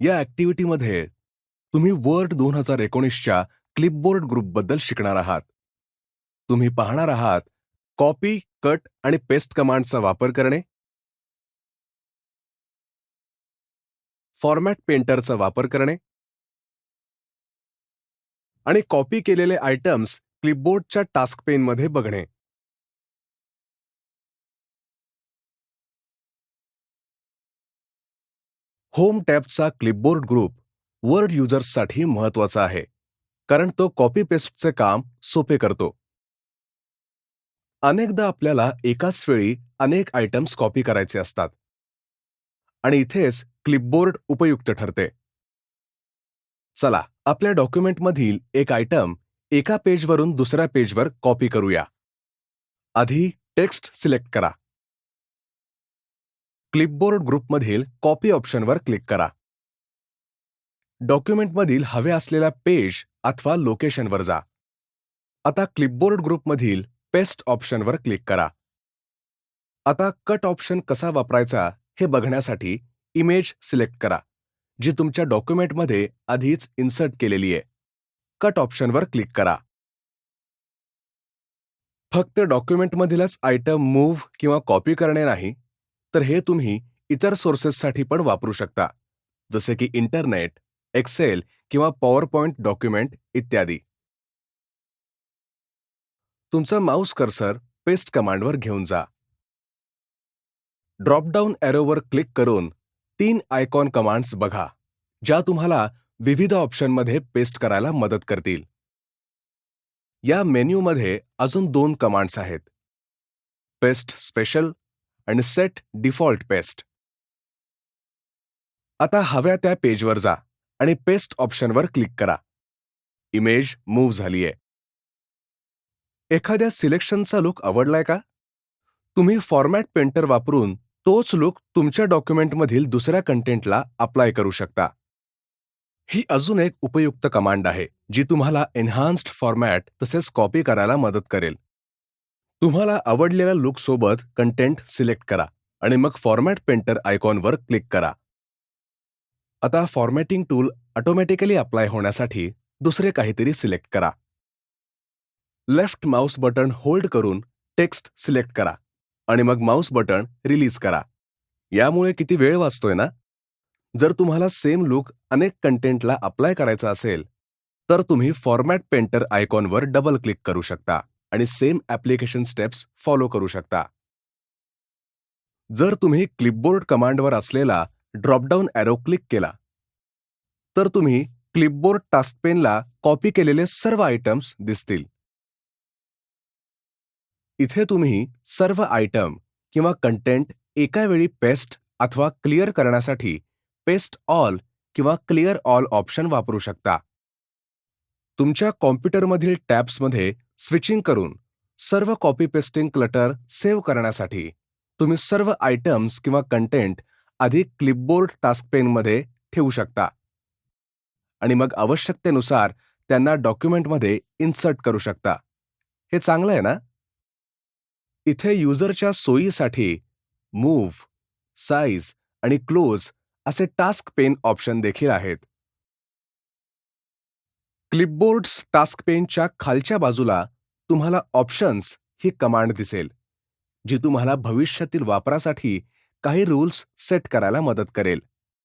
या ऍक्टिव्हिटीमध्ये तुम्ही वर्ड दोन हजार एकोणीसच्या क्लिपबोर्ड ग्रुपबद्दल शिकणार आहात. तुम्ही पाहणार आहात कॉपी कट आणि पेस्ट कमांडचा वापर करणे. फॉर्मॅट पेंटरचा वापर करणे. आणि कॉपी केलेले आयटम्स क्लिपबोर्डच्या टास्क पेनमध्ये बघणे. होम टॅबचा क्लिपबोर्ड ग्रुप वर्ड युजर्ससाठी महत्त्वाचा आहे कारण तो कॉपी पेस्टचे काम सोपे करतो. अनेकदा आपल्याला एकाच वेळी अनेक आयटम्स कॉपी करायचे असतात. आणि इथेच क्लिपबोर्ड उपयुक्त ठरते. चला आपल्या डॉक्युमेंटमधील एक आयटम एका पेजवरून दुसऱ्या पेजवर कॉपी करूया. आधी टेक्स्ट सिलेक्ट करा. क्लिपबोर्ड ग्रुपमधील कॉपी ऑप्शनवर क्लिक करा. डॉक्युमेंटमधील हवे असलेल्या पेज अथवा लोकेशनवर जा. आता क्लिपबोर्ड ग्रुपमधील पेस्ट ऑप्शनवर क्लिक करा. आता कट ऑप्शन कसा वापरायचा हे बघण्यासाठी इमेज सिलेक्ट करा जी तुमच्या डॉक्युमेंटमध्ये आधीच इन्सर्ट केलेली आहे. कट ऑप्शनवर क्लिक करा. फक्त डॉक्युमेंटमधीलच आयटम मूव्ह किंवा कॉपी करणे नाही तर हे तुम्ही इतर सोर्सेससाठी पण वापरू शकता जसे की इंटरनेट एक्सेल किंवा पॉवर पॉईंट डॉक्युमेंट इत्यादी. तुमचा माऊस कर्सर पेस्ट कमांडवर घेऊन जा. ड्रॉपडाऊन एरोवर क्लिक करून तीन आयकॉन कमांड्स बघा ज्या तुम्हाला विविध ऑप्शनमध्ये पेस्ट करायला मदत करतील. या मेन्यूमध्ये अजून दोन कमांड्स आहेत. पेस्ट स्पेशल आणि सेट डिफॉल्ट पेस्ट आता हव्या त्या पेजवर जा आणि पेस्ट ऑप्शनवर क्लिक करा. इमेज मूव्ह झालीय. एखाद्या सिलेक्शनचा लुक आवडलाय का? तुम्ही फॉर्मॅट पेंटर वापरून तोच लुक तुमच्या डॉक्युमेंटमधील दुसऱ्या कंटेंटला अप्लाय करू शकता. ही अजून एक उपयुक्त कमांड आहे जी तुम्हाला एन्हान्स्ड फॉर्मॅट तसेच कॉपी करायला मदत करेल. तुम्हाला आवडलेल्या लुकसोबत कंटेंट सिलेक्ट करा आणि मग फॉर्मॅट पेंटर आयकॉनवर क्लिक करा. आता फॉर्मॅटिंग टूल ऑटोमॅटिकली अप्लाय होण्यासाठी दुसरे काहीतरी सिलेक्ट करा. लेफ्ट माउस बटन होल्ड करून टेक्स्ट सिलेक्ट करा आणि मग माउस बटन रिलीज करा. यामुळे किती वेळ वाचतोय ना? जर तुम्हाला सेम लुक अनेक कंटेंटला अप्लाय करायचा असेल तर तुम्ही फॉर्मॅट पेंटर आयकॉनवर डबल क्लिक करू शकता. आणि सेम ॲप्लिकेशन स्टेप्स फॉलो करू शकता. जर तुम्ही क्लिपबोर्ड कमांडवर असलेला ड्रॉपडाऊन ॲरो क्लिक केला तर तुम्ही क्लिपबोर्ड टास्क पेनला कॉपी केलेले सर्व आयटम्स दिसतील. इथे तुम्ही सर्व आयटम किंवा कंटेंट एका वेळी पेस्ट अथवा क्लिअर करण्यासाठी पेस्ट ऑल किंवा क्लिअर ऑल ऑप्शन वापरू शकता. तुमच्या कॉम्प्युटरमधील टॅब्समध्ये स्विचिंग करून सर्व कॉपी पेस्टिंग क्लटर सेव्ह करण्यासाठी तुम्ही सर्व आयटम्स किंवा कंटेंट आधी क्लिपबोर्ड टास्क पेनमध्ये ठेवू शकता. आणि मग आवश्यकतेनुसार त्यांना डॉक्युमेंटमध्ये इन्सर्ट करू शकता. हे चांगलं आहे ना? इथे युजरच्या सोयीसाठी मूव्ह साईज आणि क्लोज असे टास्क पेन ऑप्शन देखील आहेत. क्लिपबोर्ड्स टास्क पेनच्या खालच्या बाजूला तुम्हाला ऑप्शन्स ही कमांड दिसेल जी तुम्हाला भविष्यातील वापरासाठी काही रूल्स सेट करायला मदत करेल.